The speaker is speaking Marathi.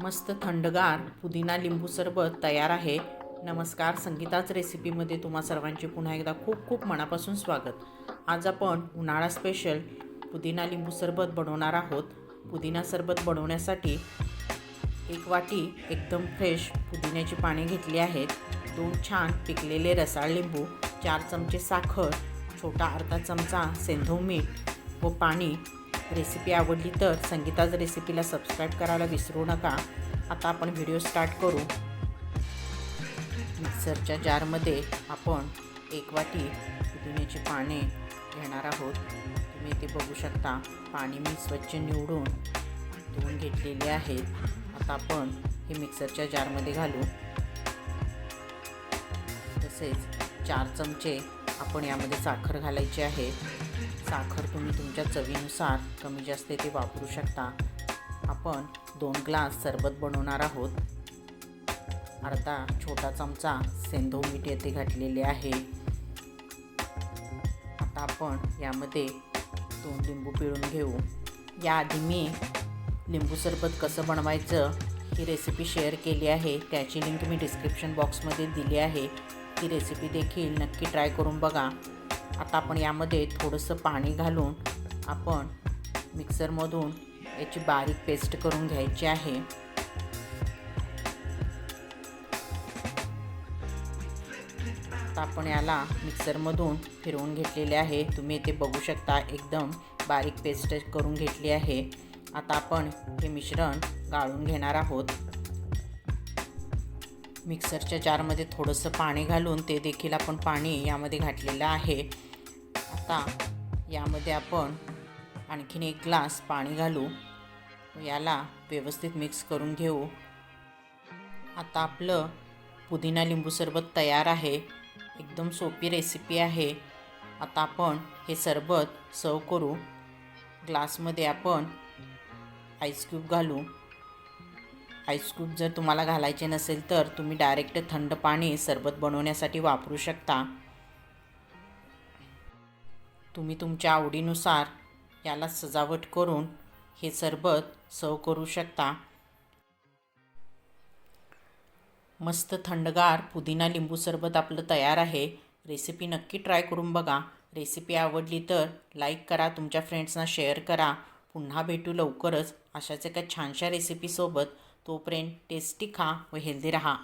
मस्त थंडगार पुदिना लिंबू सरबत तयार आहे. नमस्कार संगीताच रेसिपीमध्ये तुम्हा सर्वांचे पुन्हा एकदा खूप खूप मनापासून स्वागत. आज आपण उन्हाळा स्पेशल पुदिना लिंबू सरबत बनवणार आहोत. पुदिना सरबत बनवण्यासाठी एक वाटी एकदम फ्रेश पुदिन्याची पाने घेतली आहेत. दोन छान पिकलेले रसाळ लिंबू चार चमचे साखर छोटा अर्धा चमचा सेंधव मीठ व पाणी रेसिपी आवडली तर संगीताच रेसिपीला सबस्क्राईब करायला विसरू नका. आता आपण व्हिडिओ स्टार्ट करू. मिक्सरच्या जारमध्ये आपण एक वाटी पुदिन्याची पाने घेणार आहोत. तुम्ही ते बघू शकता पाणी मी स्वच्छ निवडून धुवून घेतलेले आहेत. आता आपण हे मिक्सरच्या जारमध्ये घालू. तसेच चार चमचे आपण यामध्ये साखर घालायची आहे. साखर तुम्ही तुमच्या चवीनुसार कमी जास्त ते वापरू शकता. आपण दोन ग्लास सरबत बनवणार आहोत. अर्धा छोटा चमचा सेंधव मीठ येथे घातलेले आहे. आता आपण यामध्ये दोन लिंबू पिळून घेऊ. याआधी मी लिंबू सरबत कसं बनवायचं ही रेसिपी शेअर केली आहे. त्याची लिंक मी डिस्क्रिप्शन बॉक्समध्ये दिली आहे. ती रेसिपी देखील नक्की ट्राय करून बघा. आता आपण यामध्ये थोडंसं पाणी घालून आपण मिक्सरमधून याची बारीक पेस्ट करून घ्यायची आहे. आता आपण याला मिक्सरमधून फिरवून घेतलेले आहे. तुम्ही ते बघू शकता एकदम बारीक पेस्ट करून घेतली आहे. आता आपण हे मिश्रण गाळून घेणार आहोत. मिक्सरच्या जारमध्ये थोडंसं पाणी घालून ते देखील आपण पाणी यामध्ये घातलेलं आहे. आता यामध्ये आपण आणखीन एक ग्लास पाणी घालू. याला व्यवस्थित मिक्स करून घेऊ. आता आपलं पुदिना लिंबू सरबत तयार आहे. एकदम सोपी रेसिपी आहे. आता आपण हे सरबत सर्व करू. ग्लासमध्ये आपण आईस क्यूब घालू. आईस जर तुम्हाला घालायचे नसेल तर तुम्ही डायरेक्ट थंड पाणी सरबत बनवण्यासाठी वापरू शकता. तुम्ही तुमच्या आवडीनुसार याला सजावट करून हे सरबत सर्व करू शकता. मस्त थंडगार पुदिना लिंबू सरबत आपलं तयार आहे. रेसिपी नक्की ट्राय करून बघा. रेसिपी आवडली तर लाईक करा तुमच्या फ्रेंड्सना शेअर करा. पुन्हा भेटू लवकरच. अशाच एका छानशा रेसिपीसोबत तोपर्यंत टेस्टी खा व हेल्दी रहा.